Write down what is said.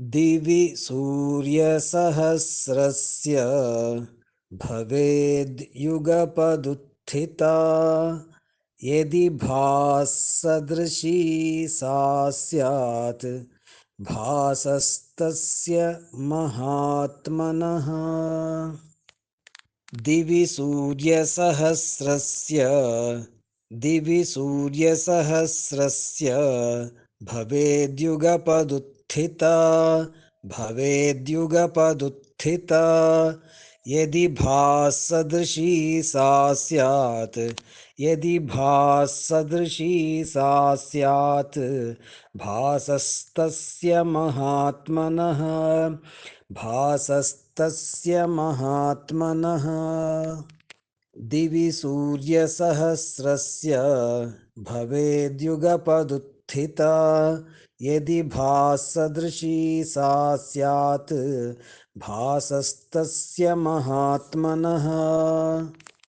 दिवि सूर्यसहस्रस्य भवेद्युगपदुत्थिता। यदि भासदृशी सा स्यात् भासस्तस्य महात्मनः। दिवि सूर्यसहस्रस्य दिवि सूर्यसहस्रस्य भवेद्युगपदुत्थिता भवेद्युगपदुत्थिता। यदि भासदृशी सा स्यात्, यदि भासदृशी सा स्यात्, भासस्तस्य महात्मनः भासस्तस्य महात्मनः। दिवि सूर्यसहस्रस्य भवेद्युगपदुत्थिता यदि भासदृशी सा स्यात् भासस्तस्य महात्मनः।